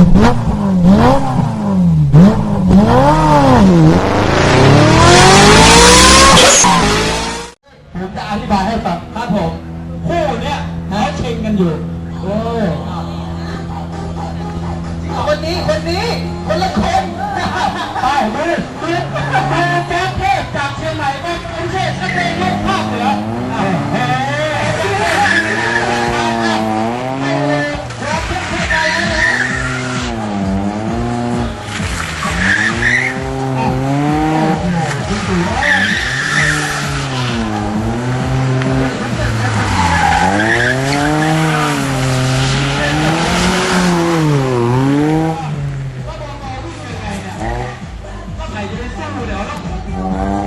ผมจะอธิบายให้ฟังครับผมคู่เนี้ยหาเชงกันอยู่ โอ้คนนี้คนนี้คนละคนไปมือ Một lọ.